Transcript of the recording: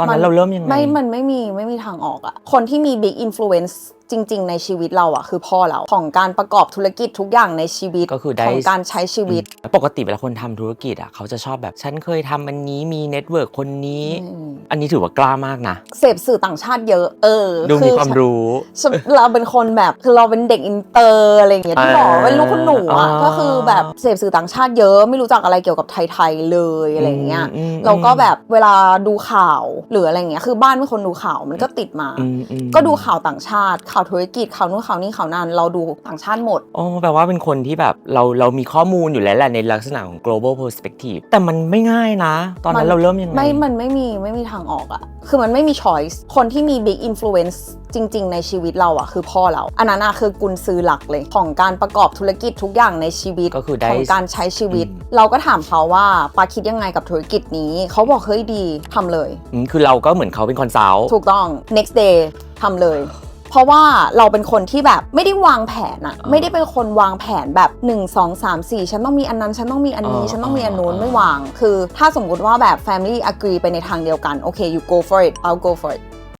ตอนนั้นเราเริ่มยังไง ไม่ มันไม่มีไม่มีทางออกอะคนที่มี big influence จริง ๆ ในชีวิตเราอะคือพ่อเราของการประกอบธุรกิจทุกอย่างในชีวิตก็คือได้ ของการใช้ชีวิตแล้วปกติเวลาคนทำธุรกิจอะเขาจะชอบแบบ ฉันเคยทำอันนี้มีเน็ตเวิร์กคนนี้ อืม อันนี้ถือว่ากล้ามากนะ เสพสื่อต่างชาติเยอะ เออดูมีอความรู้ ฉันเราเป็นคนแบบคือเราเป็นเด็กอินเตอร์อะไรอย่างเงี้ยที่บอกว่าเป็นลูกคุณหนูอะอ่าก็คือแบบเสพสื่อต่างชาติเยอะไม่รู้จักอะไรเกี่ยวกับไทยๆเลยอะไรอย่างเงี้ยอืมเราก็แบบเวลาดูข่าวหรืออะไรอย่างเงี้ยคือบ้านเป็นคนดูข่าวมันก็ติดมา อืมอืม ก็ดูข่าวต่างชาติข่าวธุรกิจข่าวนู้นข่าวนี้ข่าวนั้นเราดูต่างชาติหมดโอ้แปลว่าเป็นคนที่แบบเราเรามีข้อมูลอยู่แล้วแหละในลักษณะของ global perspective แต่มันไม่ง่ายนะ ตอนนั้นมันเราเริ่มยังไง ไม่ มันไม่มีไม่มีทางออกอะคือมันไม่มี choice คนที่มี big influence จริง ๆ ในชีวิตเราอะคือพ่อเรา อันนั้นอะคือกุญซื้อหลักเลย ของการประกอบธุรกิจทุกอย่างในชีวิตก็คือได้ของการใช้ชีวิตอืมเราก็ถามเขาว่าปาคิดยังไงกับธุรกิจนี้ เขาบอกเฮ้ยดีทำเลยอืมคือเราก็เหมือนเขาเป็นคอนซัลท์ถูกต้อง next day ทำเลย เพราะว่าเราเป็นคนที่แบบไม่ได้วางแผนอะอ่าไม่ได้เป็นคนวางแผนแบบ1 2 3 4 ฉันต้องมีอันนั้น ฉันต้องมีอันนี้อ่าฉันต้องมีอันนู้นอ่าไม่วาง คือ ถ้าสมมุติว่าแบบ family agree ไปในทางเดียวกันโอเค you go for it I'll go for it